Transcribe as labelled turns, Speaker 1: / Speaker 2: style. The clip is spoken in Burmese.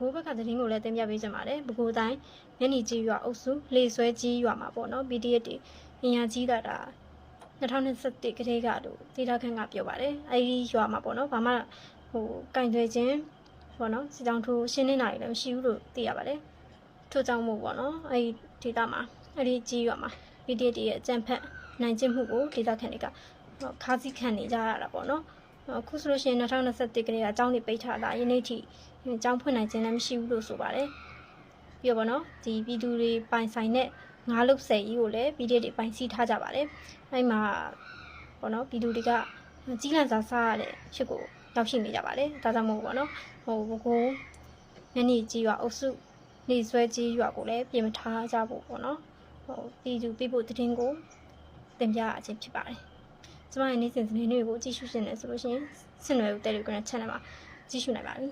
Speaker 1: ကိုဘက်ကသတင်းကိုလည်းတင်ပြပေးကြပါတယ်ဘကိုတိုင်းညနေကြီးရွာအုပ်စုလေဆွဲကြီးရွာမှာပေါ့နော် PDF တွေအင်အားကြီးတာဒါ2021ကတည်းကလို့ဒေတာခန့်ကပြောပါတယ်အဲဒီရွာမှာပေါ့နော်ဘာမှဟိုကင်သွဲခြင်းပေါ့နော်စီတောင်ထိုးရှင်းနေတာတွေလည်းမရှိဘူးလို့သိရပါတယ်ထို့ကြောင့်မို့ပေါ့နော်အဲဒီဒေတာမှာအဲဒီကြီးရွာမှာ PDF တွေရဲ့အကြံဖက်နိုင်ကျင့်မှုကိုဒေတာခန့်တွေကဟိုခါးစည်းခံနေကြရတာပေါ့နော် အခုဆိုလို့ရှိရင်2021ကတည်းကအကြောင်းတွေပိတ်ထားတာယနေ့ထိအကြောင်းဖွင့်နိုင်ခြင်းလည်းမရှိဘူးလို့ဆိုပါတယ်ပြီးတော့ဗောနော်ဒီပြည်သူတွေပိုင်ဆိုင်တဲ့ငါးလုတ်ဆယ်ကြီးကိုလည်းပြည်သူတွေပိုင်စီးထားကြပါတယ်အဲ့မှာဗောနော်ပြည်သူတွေကကြီးလန့်စာစားရတဲ့ဖြစ်ကိုရောက်ရှိနေကြပါတယ်ဒါကြောင့်မို့ဗောနော်ဟိုဘကိုညနေကြီးရွာအုပ်စုနေဆွဲကြီးရွာကိုလည်းပြင်မထားကြဖို့ဗောနော်ဟိုပြည်သူပြည်ဖို့တည်င်းကိုတင်ပြရခြင်းဖြစ်ပါတယ် ကျမရဲ့နေ့စဉ်သတင်းတွေကိုကြည့်ရှုရှင်နေဆိုလို့ရှိရင်စင်နွယ်ဦး Telegram Channel မှာကြည့်ရှုနိုင်ပါပြီ